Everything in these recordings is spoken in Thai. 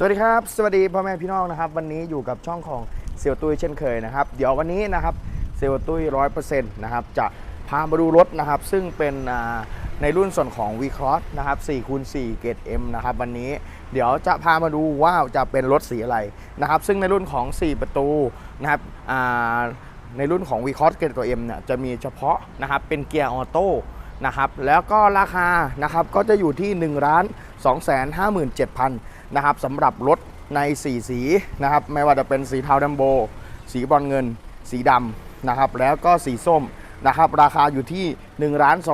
สวัสดีครับ สวัสดีพ่อแม่พี่น้องนะครับ วันนี้อยู่กับช่องของเซลตุ้ยเช่นเคยนะครับ เดี๋ยววันนี้นะครับเซลตุ้ยร้อยเปอร์เซ็นต์นะครับจะพามาดูรถนะครับ ซึ่งเป็นในรุ่นส่วนของ v c r o s s นะครับ4คูณ4เกรด M นะครับ วันนี้เดี๋ยวจะพามาดูว่าจะเป็นรถสีอะไรนะครับ ซึ่งในรุ่นของ 4 ประตูนะครับในรุ่นของ v c r o s s เกรดตัว M เนี่ยจะมีเฉพาะนะครับเป็นเกียร์ออโต้ นะครับแล้วก็ราคานะครับก็จะอยู่ที่1ล้าน2 5 7 0 0 0นะครับสำหรับรถใน 4 สีนะครับไม่ว่าจะเป็นสีเทาดัมโบ สีบอนเงิน สีดำนะครับแล้วก็สีส้มนะครับราคาอยู่ที่1ล้าน2 5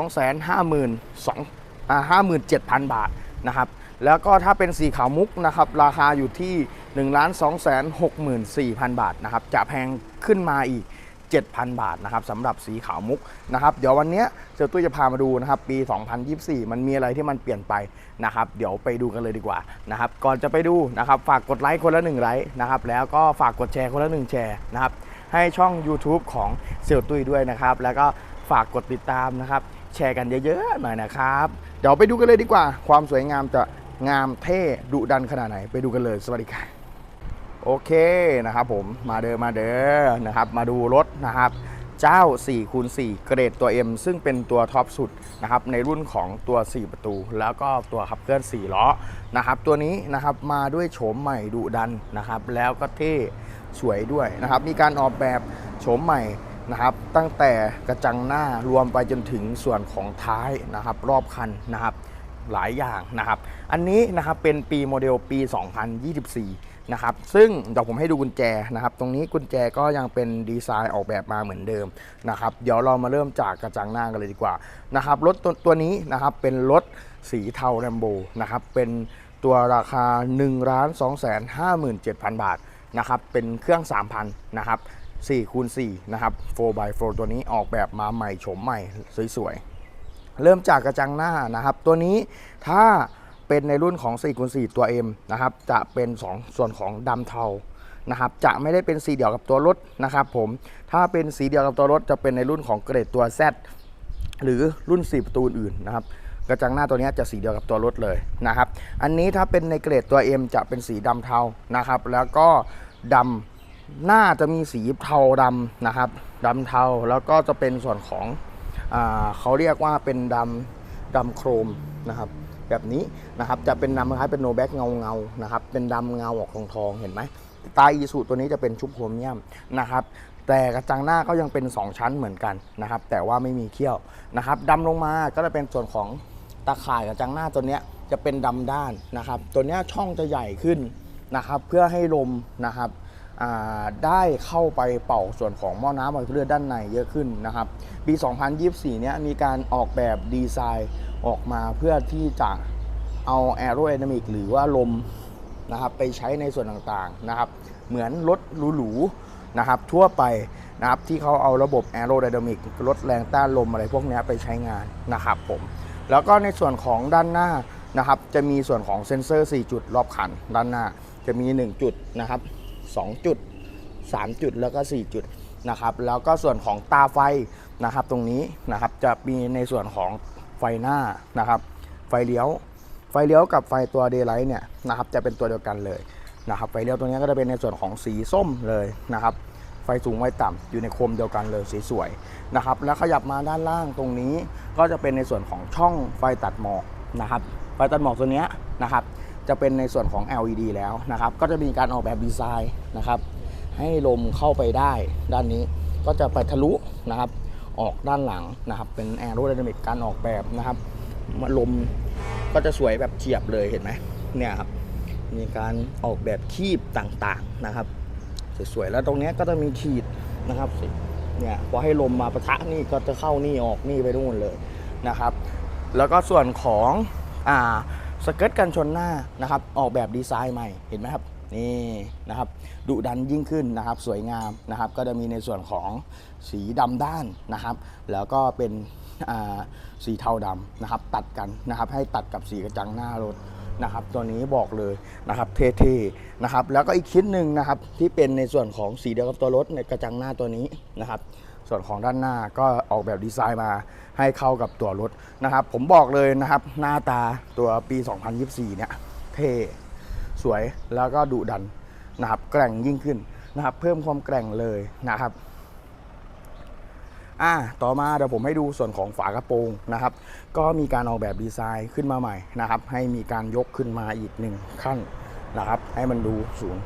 2 57,000 บาทนะครับแล้วก็ถ้าเป็นสีขาวมุกนะครับราคาอยู่ที่1ล้าน2 64,000 บาทนะครับจะแพงขึ้นมาอีก 7,000 บาทนะครับสำหรับสีขาวมุกนะครับเดี๋ยววันนี้เซลตุ้ยจะพามาดูนะครับปี 2024 มันมีอะไรที่มันเปลี่ยนไปนะครับเดี๋ยวไปดูกันเลยดีกว่านะครับก่อนจะไปดูนะครับฝากกดไลค์คนละ1ไลค์นะครับแล้วก็ฝากกดแชร์คนละ1แชร์นะครับให้ช่อง YouTube ของเซลตุ้ยด้วยนะครับแล้วก็ฝากกดติดตามนะครับแชร์กันเยอะๆหน่อยนะครับเดี๋ยวไปดูกันเลยดีกว่า ความสวยงามจะงามเท่ดุดันขนาดไหนไปดูกันเลยสวัสดีครับ โอเคนะครับผมมาเดินมาเด้อนะครับ มาดูรถนะครับ เจ้า4คูณ4เกรดตัว M ซึ่งเป็นตัวท็อปสุดนะครับในรุ่นของตัว 4 ประตู แล้วก็ตัวขับเคลื่อน 4 ล้อนะครับ ตัวนี้นะครับมาด้วยโฉมใหม่ดุดันนะครับ แล้วก็เท่สวยด้วยนะครับ มีการออกแบบโฉมใหม่นะครับ ตั้งแต่กระจังหน้ารวมไปจนถึงส่วนของท้ายนะครับ รอบคันนะครับหลายอย่างนะครับ อันนี้นะครับเป็นปีโมเดลปี 2024 นะครับซึ่งเดี๋ยวผมให้ดูกุญแจนะครับ ตรงนี้กุญแจก็ยังเป็นดีไซน์ออกแบบมาเหมือนเดิมนะครับเดี๋ยวเรามาเริ่มจากกระจังหน้ากันเลยดีกว่านะครับรถตัวตัวนี้นะครับเป็นรถสีเทาแรมโบนะครับเป็นตัวราคา 1 2 5 7 0 0 0 บาทนะครับเป็นเครื่อง 3,000นะครับ4คูณ4นะครับ 4x4 ตัวนี้ออกแบบมาใหม่โฉมใหม่สวยๆ เริ่มจากกระจังหน้านะครับ ตัวนี้ถ้า เป็นในรุ่นของ4คูณ4ตัว M นะครับ จะเป็น 2 ส่วนของดำเทานะครับ จะไม่ได้เป็นสีเดียวกับตัวรถนะครับผม ถ้าเป็นสีเดียวกับตัวรถจะเป็นในรุ่นของเกรดตัว Z หรือรุ่น4ประตูอื่นนะครับ กระจังหน้าตัวนี้จะสีเดียวกับตัวรถเลยนะครับ อันนี้ถ้าเป็นในเกรดตัว M จะเป็นสีดำเทานะครับ แล้วก็ดำหน้าจะมีสีเทาดำนะครับดำเทาแล้วก็จะเป็นส่วนของอเขาเรียกว่าเป็นดำดำโครมนะครับ แบบนี้ นะครับจะเป็นดำคล้ายเป็นโนแบ็กเงาเงานะครับเป็นดำเงาออกทองทองเห็นไหมตาอีสูตัวนี้จะเป็นชุบโครเมียมนะครับแต่กระจังหน้าก็ยังเป็น 2 ชั้นเหมือนกันนะครับแต่ว่าไม่มีเขี้ยวนะครับดำลงมาก็จะเป็นส่วนของตาข่ายกระจังหน้าตัวนี้จะเป็นดำด้านนะครับ ตัวนี้ช่องจะใหญ่ขึ้นนะครับเพื่อให้ลมนะครับได้เข้าไปเป่าส่วนของหม้อน้ำมันเลือดด้านในเยอะขึ้นนะครับ ปี 2024 เนี้ยมีการออกแบบดีไซน์ออกมาเพื่อที่จะ เอาแอโร d y นามิกหรือว่าลมนะครับไปใช้ในส่วนต่างๆนะครับ เหมือนรถหรูๆนะครับ ทั่วไปนะครับที่เขาเอาระบบแอโร d y นามิกลดแรงต้านลมอะไรพวกนี้ไปใช้งานนะครับผมแล้วก็ในส่วนของด้านหน้านะครับ จะมีส่วนของเซ็นเซอร์ 4 จุดรอบคันด้านหน้าจะมี 1 จุดนะครับ 2 จุด 3 จุดแล้วก็ 4 จุดนะครับ แล้วก็ส่วนของตาไฟนะครับ ตรงนี้นะครับจะมีในส่วนของไฟหน้านะครับ ไฟเลี้ยว ไฟเลี้ยวกับไฟตัวเดย์ไลท์เนี่ยนะครับจะเป็นตัวเดียวกันเลยนะครับไฟเลี้ยวตรงนี้ก็จะเป็นในส่วนของสีส้มเลยนะครับไฟสูงไฟต่ำอยู่ในโคมเดียวกันเลยสวยๆนะครับแล้วขยับมาด้านล่างตรงนี้ก็จะเป็นในส่วนของช่องไฟตัดหมอกนะครับไฟตัดหมอกตัวเนี้ยนะครับจะเป็นในส่วนของ LED แล้วนะครับก็จะมีการออกแบบดีไซน์นะครับให้ลมเข้าไปได้ด้านนี้ก็จะไปทะลุนะครับออกด้านหลังนะครับเป็นแอโร d y นามิกการออกแบบนะครับมาลม ก็จะสวยแบบเฉียบเลยเห็นไหมเนี่ยครับมีการออกแบบคีบต่างๆนะครับ สวยๆแล้วตรงนี้ก็จะมีขีดนะครับสิเนี่ยพอให้ลมมาประทะนี่ก็จะเข้านี่ออกนี่ไปนู่นเลยนะครับ แล้วก็ส่วนของอ่าสเกิร์ตกันชนหน้านะครับ ออกแบบดีไซน์ใหม่เห็นไหมครับนี่นะครับดุดันยิ่งขึ้นนะครับ สวยงามนะครับ ก็จะมีในส่วนของสีดำด้านนะครับ แล้วก็เป็น สีเทาดำนะครับ ตัดกันนะครับ ให้ตัดกับสีกระจังหน้ารถนะครับ ตัวนี้บอกเลยนะครับ เท่ๆนะครับ แล้วก็อีกชิ้นหนึ่งนะครับ ที่เป็นในส่วนของสีเดียวกับตัวรถในกระจังหน้าตัวนี้นะครับ ส่วนของด้านหน้าก็ออกแบบดีไซน์มาให้เข้ากับตัวรถนะครับ ผมบอกเลยนะครับ หน้าตาตัวปี 2024 เนี่ย เท่สวยแล้วก็ดุดันนะครับ แกร่งยิ่งขึ้นนะครับ เพิ่มความแกร่งเลยนะครับ อ่าต่อมาเดี๋ยวผมให้ดูส่วนของฝากระโปรงนะครับ ก็มีการออกแบบดีไซน์ขึ้นมาใหม่นะครับ ให้มีการยกขึ้นมาอีกหนึ่งขั้นนะครับ ให้มันดูสูง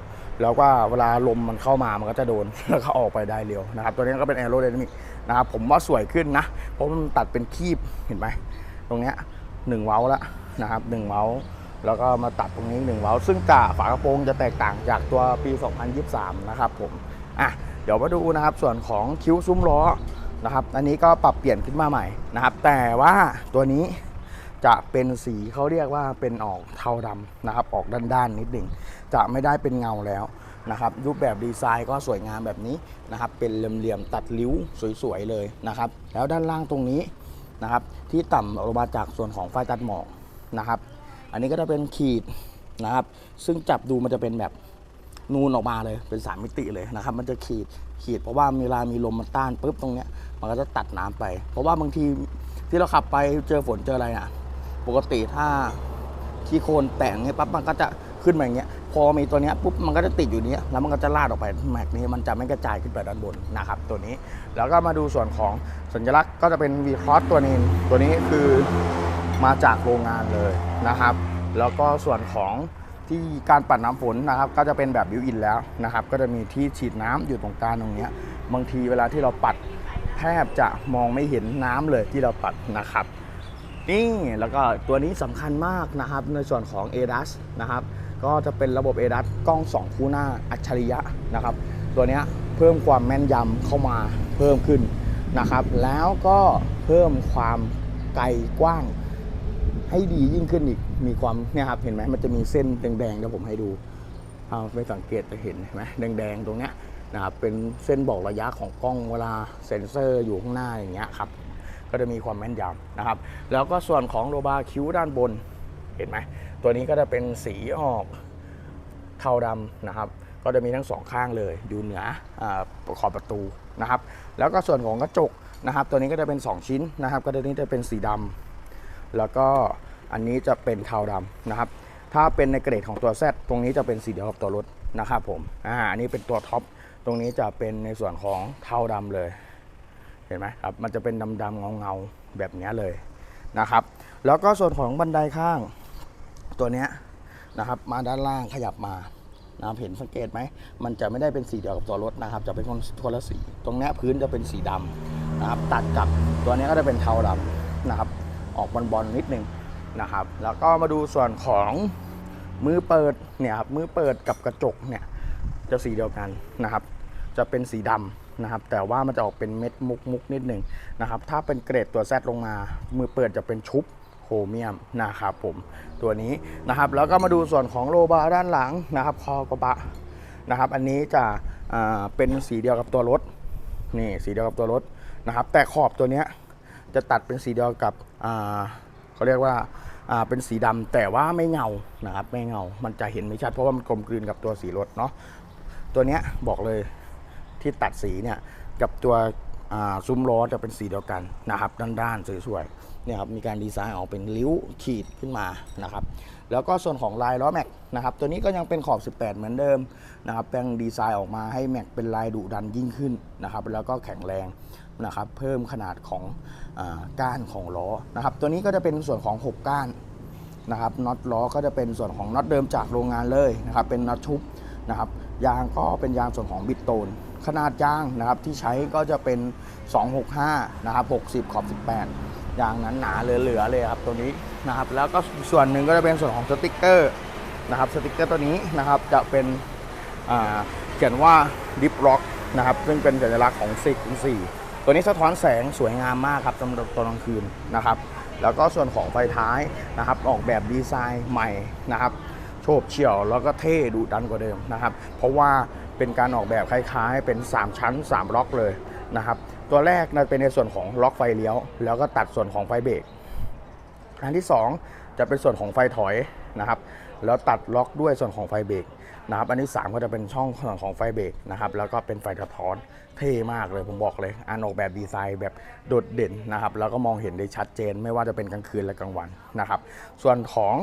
แล้วก็เวลาลมมันเข้ามามันก็จะโดนแล้วก็ออกไปได้เร็วนะครับ ตัวนี้ก็เป็นแอโร d y นามิกนะครับ ผมว่าสวยขึ้นนะ เพราะมันตัดเป็นคีบเห็นไหมตรงเนี้ยหนึ่งเว้าละนะครับหนึ่งเว้าแล้วก็มาตัดตรงนี้หนึ่งเว้าซึ่งกาฝากระโปรงจะแตกต่างจากตัวปี 2023 นะครับผมอะเดี๋ยวมาดูนะครับส่วนของคิ้วซุ้มล้อ นะครับ อันนี้ก็ปรับเปลี่ยนขึ้นมาใหม่นะครับ แต่ว่าตัวนี้จะเป็นสีเขาเรียกว่าเป็นออกเทาดำนะครับ ออกด้านๆนิดหนึ่งจะไม่ได้เป็นเงาแล้วนะครับ รูปแบบดีไซน์ก็สวยงามแบบนี้นะครับ เป็นเหลี่ยมๆตัดริ้วสวยๆเลยนะครับ แล้วด้านล่างตรงนี้นะครับ ที่ต่ำลงมาจากส่วนของไฟตัดหมอกนะครับ อันนี้ก็จะเป็นขีดนะครับ ซึ่งจับดูมันจะเป็นแบบนูนออกมาเลยเป็นสามมิติเลยนะครับ มันจะขีดขีดเพราะว่าเวลามีลมมันต้านปุ๊บตรงเนี้ย มันก็จะตัดน้ำไป เพราะว่าบางทีที่เราขับไปเจอฝนเจออะไรน่ะ ปกติถ้าขี้โคลนแตกเนี่ยปั๊บมันก็จะขึ้นมาอย่างเงี้ย พอมีตัวเนี้ยปุ๊บมันก็จะติดอยู่เนี้ยแล้วมันก็จะลาดออกไปแม็กนี้มันจะไม่กระจายขึ้นไปด้านบนนะครับตัวนี้ แล้วก็มาดูส่วนของสัญลักษณ์ก็จะเป็น V cross ตัวนี้ตัวนี้คือมาจากโรงงานเลยนะครับ แล้วก็ส่วนของที่การปัดน้ำฝนนะครับก็จะเป็นแบบบิวอินแล้วนะครับ ก็จะมีที่ฉีดน้ำอยู่ตรงกลางตรงเนี้ยบางทีเวลาที่เราปัด แทบจะมองไม่เห็นน้ำเลยที่เราปัดนะครับนี่แล้วก็ตัวนี้สำคัญมากนะครับในส่วนของ ADAS นะครับก็จะเป็นระบบ ADAS กล้อง 2 คู่หน้าอัจฉริยะนะครับ ตัวนี้เพิ่มความแม่นยำเข้ามาเพิ่มขึ้นนะครับ แล้วก็เพิ่มความไกลกว้างให้ดียิ่งขึ้นอีกมีความเนี่ยครับเห็นไหมมันจะมีเส้นแดงๆเดี๋ยวผมให้ดูเอาไปสังเกตจะเห็นไหมแดงๆตรงเนี้ย นะครับเป็นเส้นบอกระยะของกล้องเวลาเซ็นเซอร์อยู่ข้างหน้าอย่างเงี้ยครับก็จะมีความแม่นยำนะครับ แล้วก็ส่วนของโลบาคิ้วด้านบนเห็นไหมตัวนี้ก็จะเป็นสีออกเทาดำนะครับ ก็จะมีทั้งสองข้างเลยอยู่เหนืออขอบประตูนะครับ แล้วก็ส่วนของกระจกนะครับ ตัวนี้ก็จะเป็น 2 ชิ้นนะครับ ก็ตัวนี้จะเป็นสีดำแล้วก็อันนี้จะเป็นเทาดำนะครับ ถ้าเป็นในเกรดของตัว Z ตรงนี้จะเป็นสีเดียวกับตัวรถนะครับผมอ่าอันนี้เป็นตัวท็อป ตรงนี้จะเป็นในส่วนของเทาดำเลย เห็นไหมครับ มันจะเป็นดำๆเงาๆแบบนี้เลยนะครับ แล้วก็ส่วนของบันไดข้างตัวเนี้ยนะครับ มาด้านล่างขยับมานะครับเห็นสังเกตไหม มันจะไม่ได้เป็นสีเดียวกับตัวรถนะครับ จะเป็นคนคนละสี ตรงเนี้ยพื้นจะเป็นสีดำนะครับ ตัดกับตัวนี้ก็จะเป็นเทาดำนะครับ ออกบอลๆนิดนึงนะครับ แล้วก็มาดูส่วนของมือเปิดเนี่ยครับ มือเปิดกับกระจกเนี่ย จะสีเดียวกันนะครับ จะเป็นสีดำนะครับ แต่ว่ามันจะออกเป็นเม็ดมุกมุกนิดหนึ่งนะครับ ถ้าเป็นเกรดตัวแซลงมา มือเปิดจะเป็นชุบโครเมียมนะครับผมตัวนี้นะครับ แล้วก็มาดูส่วนของโลบาร์ด้านหลังนะครับ คอกระบะนะครับ อันนี้จะอ่าเป็นสีเดียวกับตัวรถนี่สีเดียวกับตัวรถนะครับ แต่ขอบตัวเนี้ยจะตัดเป็นสีเดียวกับอ่าเขาเรียกว่าอ่าเป็นสีดำแต่ว่าไม่เงานะครับไม่เงา มันจะเห็นไม่ชัดเพราะว่ามันกลมกลืนกับตัวสีรถเนาะ ตัวเนี้ยบอกเลยที่ตัดสีเนี่ยกับตัวซุ้มล้อจะเป็นสีเดียวกันนะครับ ด้านๆสวยๆเนี่ยครับมีการดีไซน์ออกเป็นริ้วขีดขึ้นมานะครับ แล้วก็ส่วนของลายล้อแม็กนะครับ ตัวนี้ก็ยังเป็นขอบ 18 เหมือนเดิมนะครับแปลงดีไซน์ออกมาให้แม็กเป็นลายดุดันยิ่งขึ้นนะครับ แล้วก็แข็งแรงนะครับ เพิ่มขนาดของอก้านของล้อนะครับ ตัวนี้ก็จะเป็นส่วนของ 6 ก้านนะครับน็อตล้อก็จะเป็นส่วนของน็อตเดิมจากโรงงานเลยนะครับ เป็นน็อตชุบนะครับ ยางก็เป็นยางส่วนของบิดโตน ขนาดยางนะครับที่ใช้ก็จะเป็น 265 นะครับ 60 ขอบ 18 ยางนั้นหนาเหลือๆเลยครับตัวนี้นะครับ แล้วก็ส่วนหนึ่งก็จะเป็นส่วนของสติกเกอร์นะครับสติกเกอร์ตัวนี้นะครับจะเป็นเขียนว่าดิฟล็อกนะครับซึ่งเป็นสัญลักษณ์ของ4 4ตัวนี้สะท้อนแสงสวยงามมากครับสำหรับตอนกลางคืนนะครับ แล้วก็ส่วนของไฟท้ายนะครับออกแบบดีไซน์ใหม่นะครับ ฉบเฉี่ยวแล้วก็เท่ดุดันกว่าเดิมนะครับ เพราะว่าเป็นการออกแบบคล้ายๆ เป็น 3 ชั้น 3 ล็อกเลยนะครับ ตัวแรกนะเป็นในส่วนของล็อกไฟเลี้ยว แล้วก็ตัดส่วนของไฟเบรกอันที่ 2 จะเป็นส่วนของไฟถอยนะครับ แล้วตัดล็อกด้วยส่วนของไฟเบรกนะครับ อันที่3ก็จะเป็นช่องส่วนของไฟเบรกนะครับ แล้วก็เป็นไฟสะท้อนเท่มากเลยผมบอกเลยอันออกแบบดีไซน์แบบโดดเด่นนะครับ แล้วก็มองเห็นได้ชัดเจน ไม่ว่าจะเป็นกลางคืนและกลางวันนะครับ ส่วนของ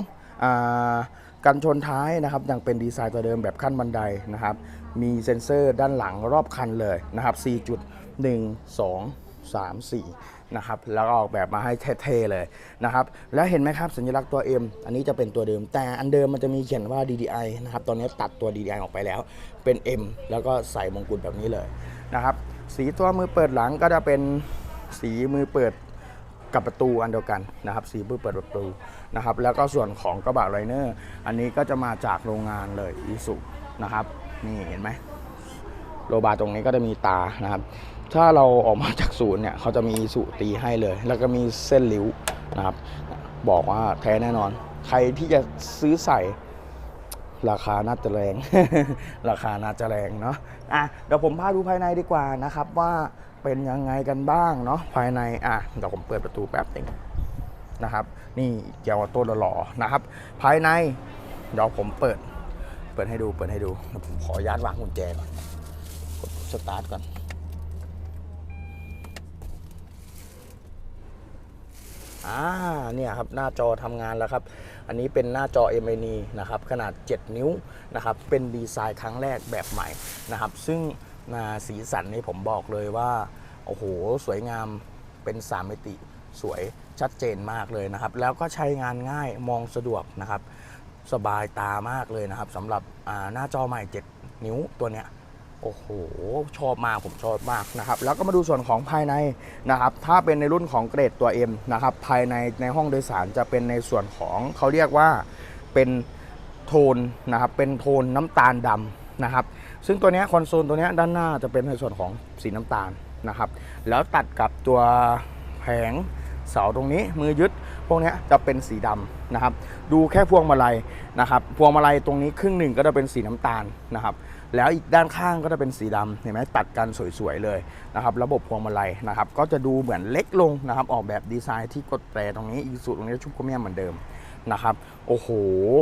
กันชนท้ายนะครับยังเป็นดีไซน์ตัวเดิมแบบขั้นบันไดนะครับมีเซ็นเซอร์ด้านหลังรอบคันเลยนะครับ4จุด1 2 3 4นะครับแล้วออกแบบมาให้เท่ๆเลยนะครับแล้วเห็นไหมครับสัญลักษณ์ตัว M อันนี้จะเป็นตัวเดิมแต่อันเดิมมันจะมีเขียนว่า DDI นะครับตอนนี้ตัดตัว DDI ออกไปแล้วเป็น M แล้วก็ใส่มงกุฎแบบนี้เลยนะครับสีตัวมือเปิดหลังก็จะเป็นสีมือเปิด กับประตูอันเดียวกันนะครับสีมือเปิดประตูนะครับแล้วก็ส่วนของกระบะไรเนอร์อันนี้ก็จะมาจากโรงงานเลยอีสุนะครับนี่เห็นไหมโลบาร์ตรงนี้ก็จะมีตานะครับ ถ้าเราออกมาจากศูนย์เนี่ยเขาจะมีอีสุตีให้เลย แล้วก็มีเส้นริ้วนะครับ บอกว่าแท้แน่นอน ใครที่จะซื้อใส่ราคาน่าจะแรง ราคาน่าจะแรงเนาะอะเดี๋ยวผมพาดูภายในดีกว่านะครับว่า เป็นยังไงกันบ้างเนาะภายในอะเดี๋ยวผมเปิดประตูแป๊บหนึงนะครับ นี่เกียวโต้หล่อนะครับ ภายในเดี๋ยวผมเปิด เปิดให้ดูเปิดให้ดูผมขออนุญาตวางกุญแจก่อนกดสตาร์ทก่อนอ่าเนี่ยครับหน้าจอทำงานแล้วครับ อันนี้เป็นหน้าจอ m อ n นะครับ ขนาด 7 นิ้วนะครับ เป็นดีไซน์ครั้งแรกแบบใหม่นะครับ ซึ่ง อ่าสีสันนี่ผมบอกเลยว่า โอ้โห สวยงามเป็น3มิติสวยชัดเจนมากเลยนะครับ แล้วก็ใช้งานง่ายมองสะดวกนะครับ สบายตามากเลยนะครับสำหรับหน้าจอใหม่ 7 นิ้วตัวเนี้ยโอ้โห ชอบมาก ผมชอบมากนะครับ แล้วก็มาดูส่วนของภายในนะครับ ถ้าเป็นในรุ่นของเกรดตัว M นะครับ ภายในในห้องโดยสารจะเป็นในส่วนของเขาเรียกว่าเป็นโทนนะครับ เป็นโทนน้ำตาลดำนะครับ ซึ่งตัวนี้คอนโซลตัวนี้ด้านหน้าจะเป็นในส่วนของสีน้ำตาลนะครับ แล้วตัดกับตัวแผงเสาตรงนี้มือยึดพวกนี้จะเป็นสีดำนะครับ ดูแค่พวงมาลัยนะครับ พวงมาลัยตรงนี้ครึ่งหนึ่งก็จะเป็นสีน้ำตาลนะครับ แล้วอีกด้านข้างก็จะเป็นสีดำเห็นไหมตัดกันสวยๆเลยนะครับ ระบบพวงมาลัยนะครับ ก็จะดูเหมือนเล็กลงนะครับ ออกแบบดีไซน์ที่กดแตรตรงนี้อีกสุดตรงนี้ชุบก็เมียเหมือนเดิม นะครับโอ้โห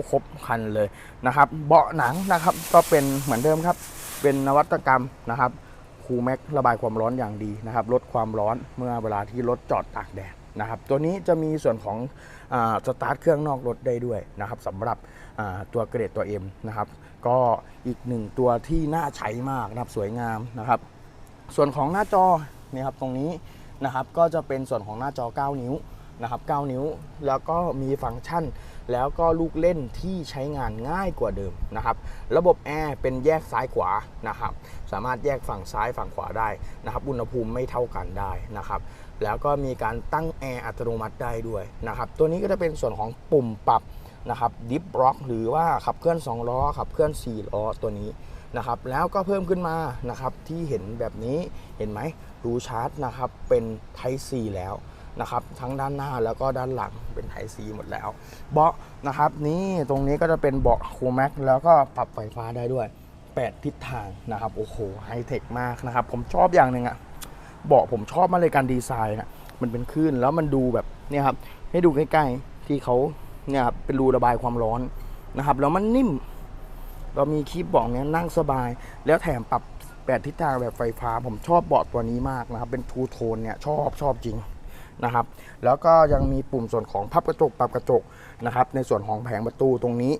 ครบคันเลยนะครับ เบาะหนังนะครับก็เป็นเหมือนเดิมครับ เป็นนวัตกรรมนะครับคูแม็กระบายความร้อนอย่างดีนะครับลดความร้อนเมื่อเวลาที่รถจอดตากแดดนะครับ ตัวนี้จะมีส่วนของอสตาร์ทเครื่องนอกรถได้ด้วยนะครับสำหรับตัวเกรดตัว M นะครับ ก็อีกหนึ่งตัวที่น่าใช้มากนะครับสวยงามนะครับ ส่วนของหน้าจอเนี่ยครับตรงนี้นะครับก็จะเป็นส่วนของหน้าจอ 9 นิ้ว นะครับ 9 นิ้ว แล้วก็มีฟังก์ชัน แล้วก็ลูกเล่นที่ใช้งานง่ายกว่าเดิมนะครับ ระบบแอร์เป็นแยกซ้ายขวานะครับ สามารถแยกฝั่งซ้ายฝั่งขวาได้นะครับ อุณหภูมิไม่เท่ากันได้นะครับ แล้วก็มีการตั้งแอร์อัตโนมัติได้ด้วยนะครับ ตัวนี้ก็จะเป็นส่วนของปุ่มปรับนะครับดิฟบล็อกหรือว่าขับเคลื่อน 2 ล้อ ขับเคลื่อน 4 ล้อตัวนี้นะครับ แล้วก็เพิ่มขึ้นมานะครับที่เห็นแบบนี้เห็นไหมรูชาร์จนะครับเป็น Type C แล้ว นะครับ ทั้งด้านหน้าแล้วก็ด้านหลังเป็น Type C หมดแล้ว เบาะนะครับนี่ตรงนี้ก็จะเป็นเบาะคูแม็กแล้วก็ปรับไฟฟ้าได้ด้วย 8 ทิศทางนะครับ โอ้โหไฮเทคมากนะครับ ผมชอบอย่างหนึ่งอะเบาะผมชอบมากเลยการดีไซน์นะมันเป็นคลื่นแล้วมันดูแบบเนี่ยครับให้ดูใกล้ๆที่เขาเนี่ยครับเป็นรูระบายความร้อนนะครับแล้วมันนิ่ม เรามีคีบเบอกเนี้ยนั่งสบาย แล้วแถมปรับ8ทิศทางแบบไฟฟ้า ผมชอบเบาะตัวนี้มากนะครับ เป็นทูโทนเนี่ยชอบชอบจริง นะครับ แล้วก็ยังมีปุ่มส่วนของพับกระจกปรับกระจกนะครับ ในส่วนของแผงประตูตรงนี้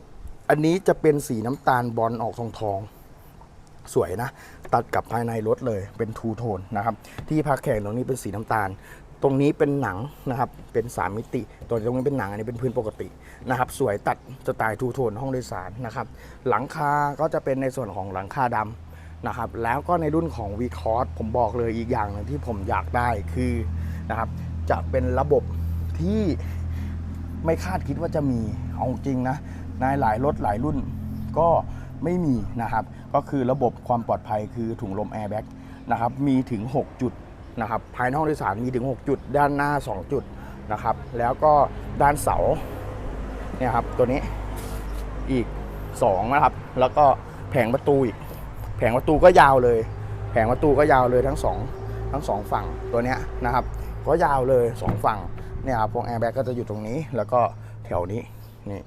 อันนี้จะเป็นสีน้ำตาลบอลออกทองทองสวยนะ ตัดกับภายในรถเลยเป็นทูโทนนะครับ ที่พักแขกตรงนี้เป็นสีน้ำตาล ตรงนี้เป็นหนังนะครับ เป็น3มิติ ตัวตรงนี้เป็นหนังอันนี้เป็นพื้นปกตินะครับ สวยตัดสไตล์ทูโทนห้องโดยสารนะครับ หลังคาก็จะเป็นในส่วนของหลังคาดำนะครับ แล้วก็ในรุ่นของ v c o s ผมบอกเลยอีกอย่างหนึงที่ผมอยากได้คือนะครับ จะเป็นระบบที่ไม่คาดคิดว่าจะมีเอาจริงนะในหลายรถหลายรุ่นก็ไม่มีนะครับ ก็คือระบบความปลอดภัยคือถุงลมแอร์แบ็กนะครับมีถึง 6 จุดนะครับภายในห้องโดยสารมีถึง 6 จุด ด้านหน้า 2 จุดนะครับแล้วก็ด้านเสาเนี่ยครับตัวนี้อีก2นะครับแล้วก็แผงประตูอีกแผงประตูก็ยาวเลย แผงประตูก็ยาวเลยทั้งสองทั้งสองฝั่งตัวเนี้ยนะครับ ก็ยาวเลยสองฝั่งเนี่ยครับพวกแอร์แบ็กก็จะอยู่ตรงนี้ แล้วก็แถวนี้นี่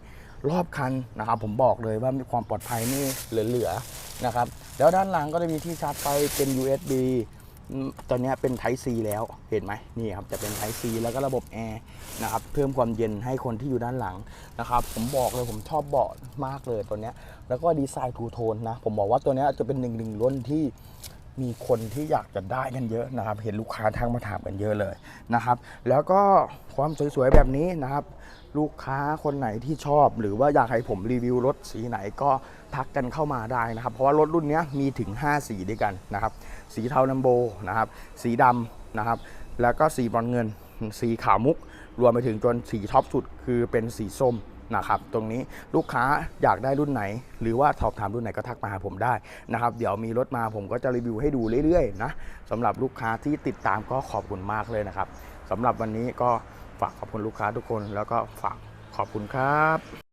รอบคันนะครับผมบอกเลยว่ามีความปลอดภัยนี่เหลือๆนะครับแล้วด้านหลังก็จะมีที่ชาร์จไฟเป็น USB ตอนนี้เป็นไทซีแล้วเห็นไหมนี่ครับจะเป็นไทซีแล้วก็ระบบแอร์นะครับเพิ่มความเย็นให้คนที่อยู่ด้านหลังนะครับผมบอกเลยผมชอบเบาะมากเลยตัวนี้แล้วก็ดีไซน์ทูโทนนะผมบอกว่าตัวนี้จะเป็นหนึ่งหนึ่งรุ่นที่ มีคนที่อยากจะได้กันเยอะนะครับ เห็นลูกค้าทักมาถามกันเยอะเลยนะครับ แล้วก็ความสวยๆแบบนี้นะครับ ลูกค้าคนไหนที่ชอบ หรือว่าอยากให้ผมรีวิวรถสีไหนก็ทักกันเข้ามาได้นะครับ เพราะว่ารถรุ่นนี้มีถึง 5 สีด้วยกันนะครับ สีเทาลัมโบนะครับ สีดำนะครับ แล้วก็สีบรอนเงิน สีขาวมุก รวมไปถึงจนสีท็อปสุดคือเป็นสีส้ม นะครับตรงนี้ลูกค้าอยากได้รุ่นไหน หรือว่าสอบถามรุ่นไหนก็ทักมาหาผมได้นะครับเดี๋ยวมีรถมาผมก็จะรีวิวให้ดูเรื่อยๆนะสำหรับลูกค้าที่ติดตามก็ขอบคุณมากเลยนะครับสำหรับวันนี้ก็ฝากขอบคุณลูกค้าทุกคน แล้วก็ฝากขอบคุณครับ